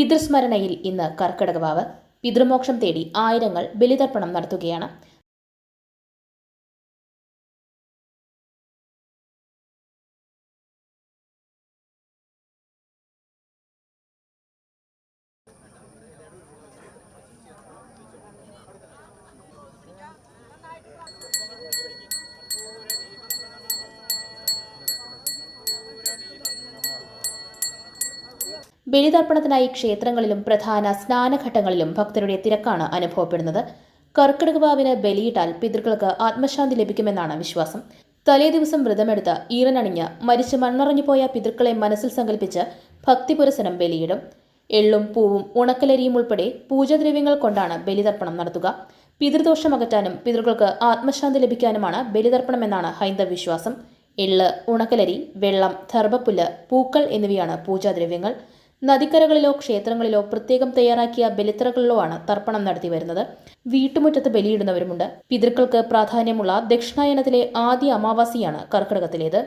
പിതൃസ്മരണയിൽ ഇന്ന് കർക്കിടകവാവ് പിതൃമോക്ഷം തേടി ആയിരങ്ങൾ ബലിതർപ്പണം നടത്തുകയാണ്. ബലിതർപ്പണത്തിനായി ക്ഷേത്രങ്ങളിലും പ്രധാന സ്നാനഘട്ടങ്ങളിലും ഭക്തരുടെ തിരക്കാണ് അനുഭവപ്പെടുന്നത്. കർക്കിടകവാവിന് ബലിയിട്ടാൽ പിതൃക്കൾക്ക് ആത്മശാന്തി ലഭിക്കുമെന്നാണ് വിശ്വാസം. തലേദിവസം വ്രതമെടുത്ത് ഈറനണിഞ്ഞ് മരിച്ച് മണ്ണറിഞ്ഞുപോയ പിതൃക്കളെ മനസ്സിൽ സങ്കല്പിച്ച് ഭക്തിപുരസനം ബലിയിടും. എള്ളും പൂവും ഉണക്കലരിയും ഉൾപ്പെടെ പൂജാദ്രവ്യങ്ങൾ കൊണ്ടാണ് ബലിതർപ്പണം നടത്തുക. പിതൃദോഷം അകറ്റാനും പിതൃക്കൾക്ക് ആത്മശാന്തി ലഭിക്കാനുമാണ് ബലിതർപ്പണമെന്നാണ് ഹൈന്ദവ വിശ്വാസം. എള്ള് ഉണക്കലരി വെള്ളം ദർഭപ്പുല്ല് പൂക്കൾ എന്നിവയാണ് പൂജാദ്രവ്യങ്ങൾ. നദിക്കരകളിലോ ക്ഷേത്രങ്ങളിലോ പ്രത്യേകം തയ്യാറാക്കിയ ബലിത്തറകളിലോ ആണ് തർപ്പണം നടത്തി വരുന്നത്. വീട്ടുമുറ്റത്ത് ബലിയിടുന്നവരുമുണ്ട്. പിതൃക്കൾക്ക് പ്രാധാന്യമുള്ള ദക്ഷിണായനത്തിലെ ആദ്യ അമാവാസിയാണ് കർക്കിടകത്തിലേത്.